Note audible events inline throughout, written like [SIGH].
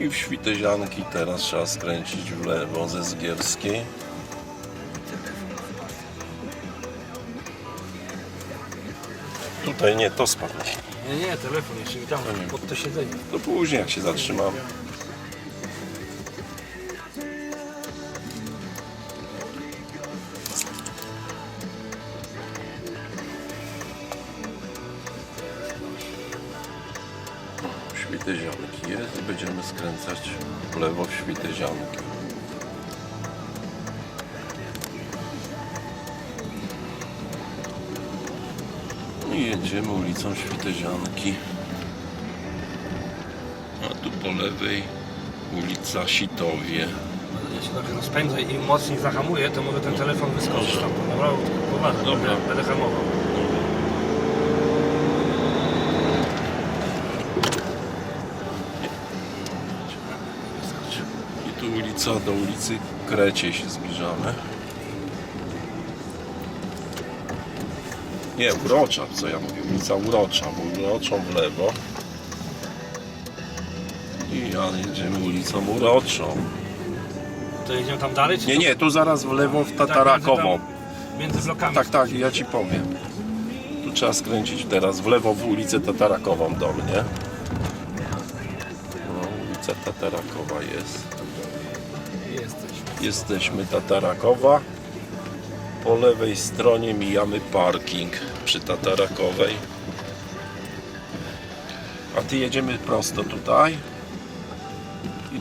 I w Świtezianki teraz trzeba skręcić w lewo ze Zgierskiej. Tutaj nie, to spadnie. Nie, nie, telefon jeszcze tam pod to siedzenie. To później jak się zatrzymamy. Świtezianki jest i będziemy skręcać w lewo w Świtezianki. I jedziemy ulicą Świtezianki. A tu po lewej ulica Sitowie. Ja się trochę rozpędzę i mocniej zahamuję, to może ten telefon wyskoczy tam. Dobra, Dobra. będę hamował. Tu ulica do ulicy Kreciej się zbliżamy. Nie, Urocza, co ja mówię, ulica Urocza, bo Uroczą w lewo. I ja jedziemy ulicą Uroczą. To jedziemy tam dalej? Czy Nie, to- nie, tu zaraz w lewo w tak Tatarakową. między tam- Między blokami. Tak, tak, ja ci powiem. Tu trzeba skręcić teraz w lewo w ulicę Tatarakową do mnie. Ulica Tatarakowa jest. Jesteśmy. Jesteśmy Tatarakowa. Po lewej stronie mijamy parking przy Tatarakowej. A ty jedziemy prosto tutaj. I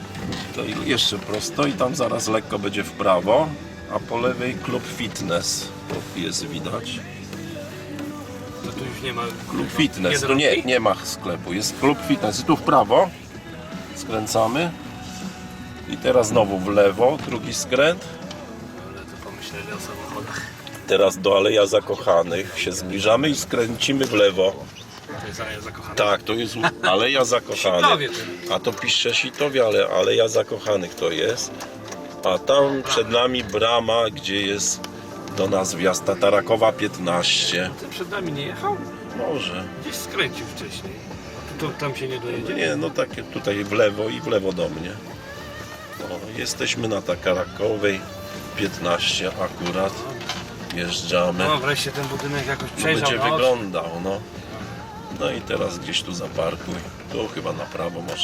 tutaj jeszcze prosto i tam zaraz lekko będzie w prawo. A po lewej klub fitness. Jest widać. To tu już nie ma... Klub fitness. Tu nie, nie ma sklepu. Jest klub fitness. I tu w prawo. Skręcamy. I teraz znowu w lewo. Drugi skręt. Teraz do Aleja Zakochanych się zbliżamy i skręcimy w lewo. To jest aleja. Tak, to jest Aleja [LAUGHS] Zakochanych. A to pisze Sitowie, ale Aleja Zakochanych to jest. A tam przed nami brama, gdzie jest do nas wjazd Tatarakowa 15. Ty przed nami nie jechał? Może. Gdzieś skręcił wcześniej. To, tam się nie dojedzie? Nie, no takie tutaj w lewo i w lewo do mnie. No, jesteśmy na Tatarakowej 15 akurat. Wjeżdżamy. No wreszcie ten budynek jakoś No, przejrzał będzie wyglądał, no. No i teraz gdzieś tu zaparkuj. Tu chyba na prawo może.